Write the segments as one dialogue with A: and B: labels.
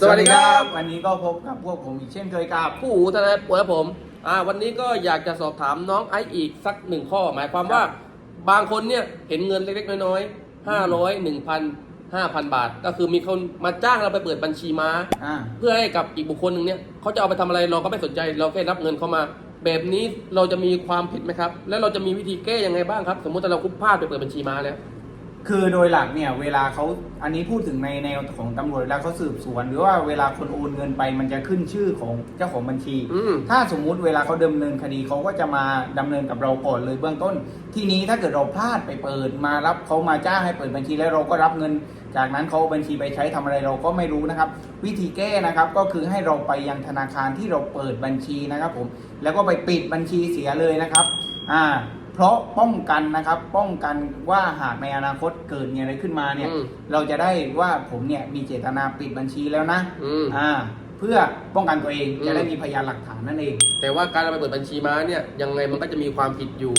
A: สวัสดีครับ
B: วันนี้ก็พบกับพวกผมอีกเช่นเคยกับ
A: ผู้หูทนายป่วยครับผมอ่าวันนี้ก็อยากจะสอบถามน้องไอซ์อีกสักหนึ่งข้อ หมายความว่าบางคนเนี่ยเห็นเงินเล็กๆ น้อยๆห้าร้อยหนึ่งพันห้าพันบาท ก็คือมีคนมาจ้างเราไปเปิดบัญชีม้า
B: อ่า
A: เพื่อให้กับอีกบุคคลหนึ่งเนี่ยเขาจะเอาไปทำอะไรเราก็ไม่สนใจ เราแค่รับเงินเขามา แบบนี้เราจะมีความผิดไหมครับ และเราจะมีวิธีแก้ยังไงบ้างครับ สมมติถ้าเราคุกพลาดไปเปิดบัญชีม้าแล้ว
B: คือโดยหลักเนี่ยเวลาเขาอันนี้พูดถึงในแนวของตำรวจเวลาเขาสืบสวน หรือว่าเวลาคนโอนเงินไปมันจะขึ้นชื่อของเจ้าของบัญชี
A: อืม
B: ถ้าสมมุติเวลาเขาดำเนินคดีเขาก็จะมาดำเนินกับเราก่อนเลยเบื้องต้น ที่นี้ถ้าเกิดเราพลาดไปเปิดมารับเขามาจ้างให้เปิดบัญชีแล้วเราก็รับเงิน จากนั้นเขาเอาบัญชีไปใช้ทำอะไรเราก็ไม่รู้นะครับ วิธีแก้นะครับก็คือให้เราไปยังธนาคารที่เราเปิดบัญชีนะครับผมแล้วก็ไปปิดบัญชีเสียเลยนะครับ อ่าเพราะป้องกันนะครับป้องกันว่าหากในอนาคตเกิดมีอะไรขึ้นมาเนี่ย
A: อืม
B: เราจะได้ว่าผมเนี่ยมีเจตนาปิดบัญชีแล้วนะ
A: อืม
B: อ่า เพื่อป้องกันตัวเอง
A: อืม
B: จะได้มีพยานหลักฐานนั่นเอง
A: แต่ว่าการเราไปเปิดบัญชีม้าเนี่ยยังไงมันก็จะมีความผิดอยู่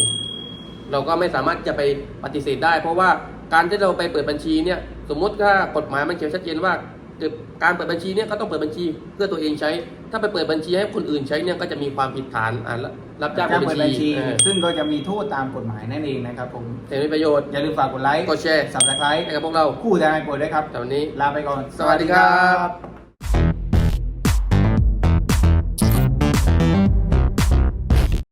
A: เราก็ไม่สามารถจะไปปฏิเสธได้ เพราะว่าการที่เราไปเปิดบัญชีเนี่ย สมมติถ้ากฎหมายมันเขียนชัดเจนว่า การเปิดบัญชีเนี่ยก็ต้องเปิดบัญชีเพื่อตัวเองใช้ ถ้าไปเปิดบัญชีให้คนอื่นใช้เนี่ยก็จะมีความผิดฐานอ่ารับจ้างเปิดบัญชีเออ
B: ซึ่งก็จะมีโทษตามกฎหมายนั่นเองนะครับผม
A: แต่มีประโยชน์
B: อย่าลืมฝากกดไลค์
A: กดแชร์
B: สับสไครต์
A: ให้กับพวกเรา
B: คู่ทนายโปรดด้วยครับ
A: แต่วันนี้
B: ลาไปก่อน
A: สวัสดีครับ